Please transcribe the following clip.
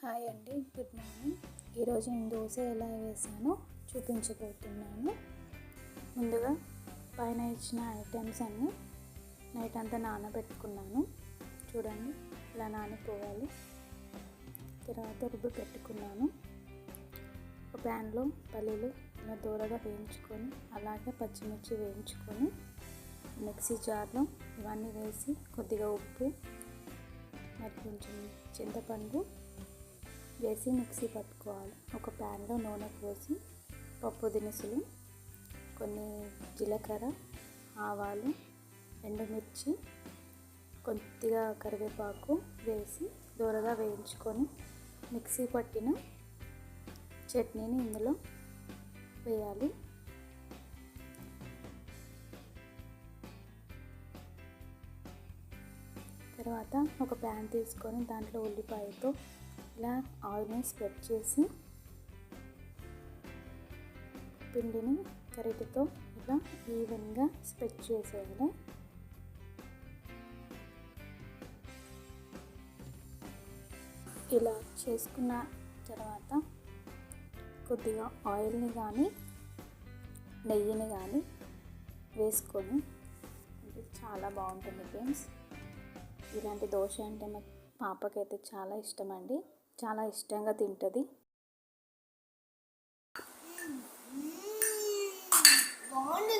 Hi అండి good morning. ఈరోజు నేను దోశ ఎలా వేసానో చూపించబోతున్నాను. ముందుగా పైన ఇచ్చిన ఐటమ్స్ అన్నీ నైట్ అంతా నానబెట్టుకున్నాను. చూడండి ఇలా నానిపోవాలి. తర్వాత రుబ్బు పెట్టుకున్నాను. ఒక ప్యాన్లో పల్లీలు ఇలా దూరగా వేయించుకొని అలాగే పచ్చిమిర్చి వేయించుకొని మిక్సీ జార్లో ఇవన్నీ వేసి కొద్దిగా ఉప్పు మరి కొంచెం చింతపండు వేసి మిక్సీ పట్టుకోవాలి. ఒక ప్యాన్లో నూనె పోసి పప్పు దినుసులు కొన్ని జీలకర్ర ఆవాలు ఎండుమిర్చి కొద్దిగా కరివేపాకు వేసి దూరగా వేయించుకొని మిక్సీ పట్టిన చట్నీని ఇందులో వేయాలి. తర్వాత ఒక ప్యాన్ తీసుకొని దాంట్లో ఉల్లిపాయతో ఇలా ఆయిల్ని స్ప్రెడ్ చేసి పిండిని గరిటెతో ఇలా ఈవెన్గా స్ప్రెడ్ చేసేయాలి. ఇలా చేసుకున్న తర్వాత కొద్దిగా ఆయిల్ని కానీ నెయ్యిని కానీ వేసుకొని చాలా బాగుంటుంది ఫ్రెండ్స్. ఇలాంటి దోశ అంటే మా పాపకైతే చాలా ఇష్టం అండి. చాలా ఇష్టంగా తింటుంది. బాగుంది